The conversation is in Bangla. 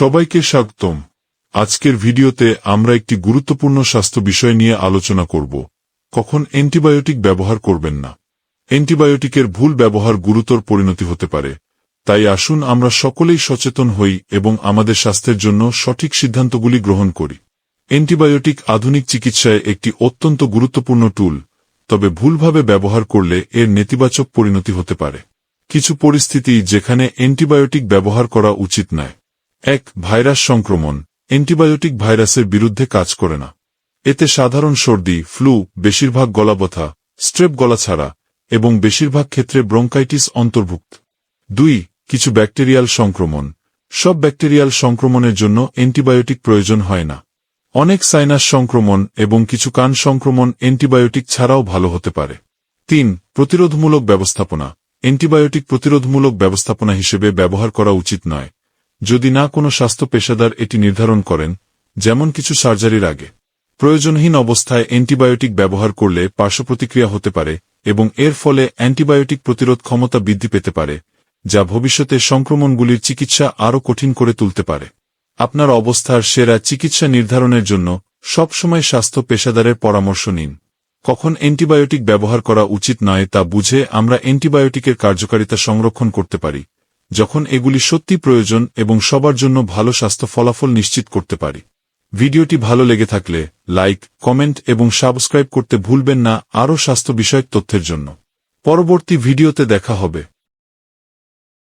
সবাইকে স্বাগতম। আজকের ভিডিওতে আমরা একটি গুরুত্বপূর্ণ স্বাস্থ্য বিষয় নিয়ে আলোচনা করব। কখন অ্যান্টিবায়োটিক ব্যবহার করবেন না। অ্যান্টিবায়োটিকের ভুল ব্যবহার গুরুতর পরিণতি হতে পারে। তাই আসুন আমরা সকলেই সচেতন হই এবং আমাদের স্বাস্থ্যের জন্য সঠিক সিদ্ধান্তগুলি গ্রহণ করি। অ্যান্টিবায়োটিক আধুনিক চিকিৎসায় একটি অত্যন্ত গুরুত্বপূর্ণ টুল, তবে ভুলভাবে ব্যবহার করলে এর নেতিবাচক পরিণতি হতে পারে। কিছু পরিস্থিতি যেখানে অ্যান্টিবায়োটিক ব্যবহার করা উচিত নয়। এক ভাইরাস সংক্রমণ, অ্যান্টিবায়োটিক ভাইরাসের বিরুদ্ধে কাজ করে না। এতে সাধারণ সর্দি, ফ্লু, বেশিরভাগ গলাবথা, স্ট্রেপ গলা ছাড়া এবং বেশিরভাগ ক্ষেত্রে ব্রঙ্কাইটিস অন্তর্ভুক্ত। দুই, কিছু ব্যাকটেরিয়াল সংক্রমণ। সব ব্যাকটেরিয়াল সংক্রমণের জন্য অ্যান্টিবায়োটিক প্রয়োজন হয় না। অনেক সাইনাস সংক্রমণ এবং কিছু কান সংক্রমণ অ্যান্টিবায়োটিক ছাড়াও ভালো হতে পারে। তিন, প্রতিরোধমূলক ব্যবস্থাপনা। অ্যান্টিবায়োটিক প্রতিরোধমূলক ব্যবস্থাপনা হিসেবে ব্যবহার করা উচিত নয়। যদি না কোনো স্বাস্থ্য পেশাদার এটি নির্ধারণ করেন, যেমন কিছু সার্জারির আগে। প্রয়োজনহীন অবস্থায় অ্যান্টিবায়োটিক ব্যবহার করলে পার্শ্বপ্রতিক্রিয়া হতে পারে এবং এর ফলে অ্যান্টিবায়োটিক প্রতিরোধ ক্ষমতা বৃদ্ধি পেতে পারে, যা ভবিষ্যতে সংক্রমণগুলির চিকিৎসা আরও কঠিন করে তুলতে পারে। আপনার অবস্থার সেরা চিকিৎসা নির্ধারণের জন্য সবসময় স্বাস্থ্য পেশাদারের পরামর্শ নিন। কখন অ্যান্টিবায়োটিক ব্যবহার করা উচিত নয় তা বুঝে আমরা অ্যান্টিবায়োটিকের কার্যকারিতা সংরক্ষণ করতে পারি। যখন এগুলি সত্যি প্রয়োজন এবং সবার জন্য ভালো স্বাস্থ্য ফলাফল নিশ্চিত করতে পারি। ভিডিওটি ভালো লেগে থাকলে লাইক, কমেন্ট এবং সাবস্ক্রাইব করতে ভুলবেন না আরও স্বাস্থ্য বিষয়ক তথ্যের জন্য। পরবর্তী ভিডিওতে দেখা হবে।